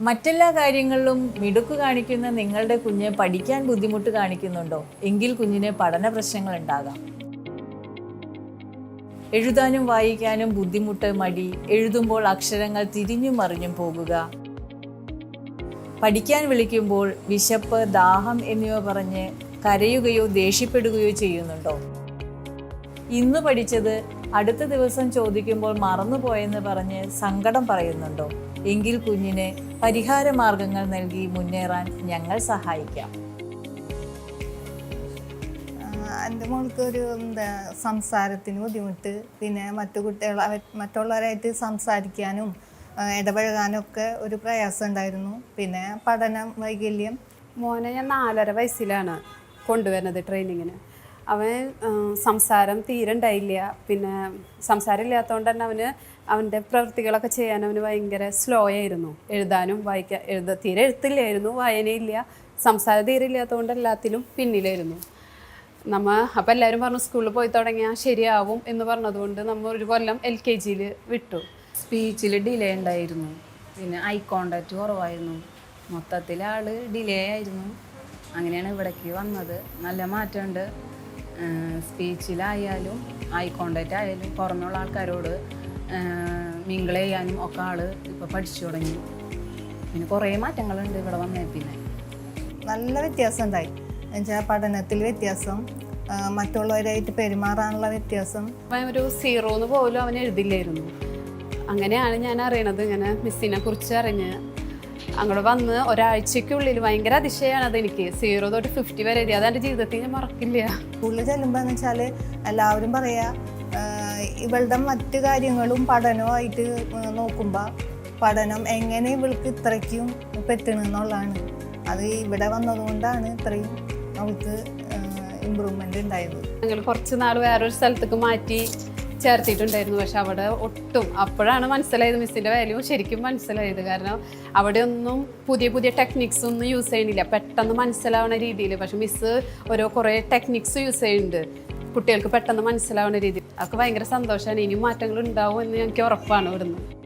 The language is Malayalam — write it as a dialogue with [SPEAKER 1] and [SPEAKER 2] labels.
[SPEAKER 1] മറ്റെല്ലാ കാര്യങ്ങളിലും മിടുക്ക് കാണിക്കുന്ന നിങ്ങളുടെ കുഞ്ഞ് പഠിക്കാൻ ബുദ്ധിമുട്ട് കാണിക്കുന്നുണ്ടോ? എങ്കിൽ കുഞ്ഞിന് പഠന പ്രശ്നങ്ങൾ ഉണ്ടാകാം. എഴുതാനും വായിക്കാനും ബുദ്ധിമുട്ട് മടി എഴുതുമ്പോൾ അക്ഷരങ്ങൾ തിരിഞ്ഞും മറിഞ്ഞും പോകുക. പഠിക്കാൻ വിളിക്കുമ്പോൾ വിശപ്പ് ദാഹം എന്നിവ പറഞ്ഞ് കരയുകയോ ദേഷ്യപ്പെടുകയോ ചെയ്യുന്നുണ്ടോ? ഇന്ന് പഠിച്ചത് അടുത്ത ദിവസം ചോദിക്കുമ്പോൾ മറന്നുപോയെന്ന് പറഞ്ഞ് സങ്കടം പറയുന്നുണ്ടോ? എങ്കിൽ കുഞ്ഞിന് പരിഹാര മാർഗങ്ങൾ നൽകി മുന്നേറാൻ ഞങ്ങൾ സഹായിക്കാം.
[SPEAKER 2] എന്റെ മോൾക്ക് ഒരു എന്താ സംസാരത്തിന് ബുദ്ധിമുട്ട്. പിന്നെ മറ്റു കുട്ടികൾ അവർ മറ്റുള്ളവരായിട്ട് സംസാരിക്കാനും ആ, ഇടപഴകാനും ഒക്കെ ഒരു പ്രയാസം ഉണ്ടായിരുന്നു. പിന്നെ പഠനം വൈകല്യം.
[SPEAKER 3] മോനെ ഞാൻ നാലര വയസ്സിലാണ് കൊണ്ടുവരുന്നത് ട്രെയിനിങ്ങിന് അവൻ സംസാരം തീരെ ഉണ്ടായില്ല പിന്നെ സംസാരം ഇല്ലാത്തതുകൊണ്ട് തന്നെ അവന് അവന്റെ പ്രവൃത്തികളൊക്കെ ചെയ്യാൻ അവന് ഭയങ്കര സ്ലോ ആയിരുന്നു. എഴുതാനും വായിക്കാൻ എഴുത തീരെ എഴുത്തില്ലായിരുന്നു വായനയില്ല. സംസാരം തീരെ ഇല്ലാത്തതുകൊണ്ട് എല്ലാത്തിലും പിന്നിലായിരുന്നു. നമ്മ അപ്പം എല്ലാവരും പറഞ്ഞു സ്കൂളിൽ പോയി തുടങ്ങിയാൽ ശരിയാവും എന്ന് പറഞ്ഞതുകൊണ്ട് നമ്മൾ ഒരു കൊല്ലം എൽ കെ ജിയിൽ വിട്ടു.
[SPEAKER 4] സ്പീച്ചിൽ ഡിലേ ഉണ്ടായിരുന്നു. പിന്നെ ഐ കോണ്ടാക്റ്റ് കുറവായിരുന്നു. മൊത്തത്തിൽ ആൾ ഡിലേ ആയിരുന്നു. അങ്ങനെയാണ് ഇവിടേക്ക് വന്നത്. നല്ല മാറ്റമുണ്ട്. സ്പീച്ചിലായാലും ഐ കോണ്ടാക്റ്റ് ആയാലും പുറമെയുള്ള ആൾക്കാരോട് മിങ്കിൾ ചെയ്യാനും ഒക്കെ ആൾ ഇപ്പോൾ പഠിച്ചു തുടങ്ങി. പിന്നെ കുറേ മാറ്റങ്ങളുണ്ട് ഇവിടെ വന്നേ പിന്നെ.
[SPEAKER 2] നല്ല വ്യത്യാസം ഉണ്ടായി. എന്നുവെച്ചാൽ പഠനത്തിൽ വ്യത്യാസം മറ്റുള്ളവരായിട്ട് പെരുമാറാനുള്ള വ്യത്യാസം.
[SPEAKER 3] അവൻ ഒരു സീറോ എന്ന് പോലും അവൻ എഴുതില്ലായിരുന്നു. അങ്ങനെയാണ് ഞാൻ അറിയണത്. ഇങ്ങനെ മിസ്സിനെ കുറിച്ച് അറിഞ്ഞ് അങ്ങോട്ട് വന്ന് ഒരാഴ്ചക്കുള്ളിൽ ഭയങ്കര അതിശയമാണ് അതെനിക്ക്. സീറോ തൊട്ട് ഫിഫ്റ്റി വരെ എഴുതി അതെന്റെ ജീവിതത്തിൽ ഞാൻ മറക്കില്ല.
[SPEAKER 2] സ്കൂളിൽ ചെല്ലുമ്പോൾ എന്ന് വെച്ചാൽ എല്ലാവരും പറയാ ഇവളുടെ മറ്റു കാര്യങ്ങളും പഠനവുമായിട്ട് നോക്കുമ്പോൾ പഠനം എങ്ങനെ ഇവൾക്ക് ഇത്രയ്ക്കും പറ്റണെന്നുള്ളതാണ് അത് ഇവിടെ വന്നതുകൊണ്ടാണ് ഇത്രയും നമുക്ക് ഇമ്പ്രൂവ്മെന്റ് ഉണ്ടായത്.
[SPEAKER 3] ഞങ്ങൾ കുറച്ച് നാൾ വേറൊരു സ്ഥലത്തേക്ക് മാറ്റി. ചേർത്തിട്ടുണ്ടായിരുന്നു. പക്ഷെ അവിടെ ഒട്ടും അപ്പോഴാണ് മനസ്സിലായത് മിസ്സിന്റെ വാല്യൂ ശരിക്കും മനസ്സിലായത്. കാരണം അവിടെ ഒന്നും പുതിയ പുതിയ ടെക്നിക്സ് ഒന്നും യൂസ് ചെയ്യണില്ല പെട്ടെന്ന് മനസ്സിലാവുന്ന രീതിയിൽ. പക്ഷെ മിസ്സ് ഓരോ കുറേ ടെക്നിക്സ് യൂസ് ചെയ്യുന്നുണ്ട്. കുട്ടികൾക്ക് പെട്ടെന്ന് മനസ്സിലാവുന്ന രീതിയിൽ. അതൊക്കെ ഭയങ്കര സന്തോഷമാണ് ഇനിയും മാറ്റങ്ങൾ ഉണ്ടാവും എന്ന് ഞങ്ങൾക്ക് ഉറപ്പാണ് ഇവിടുന്ന്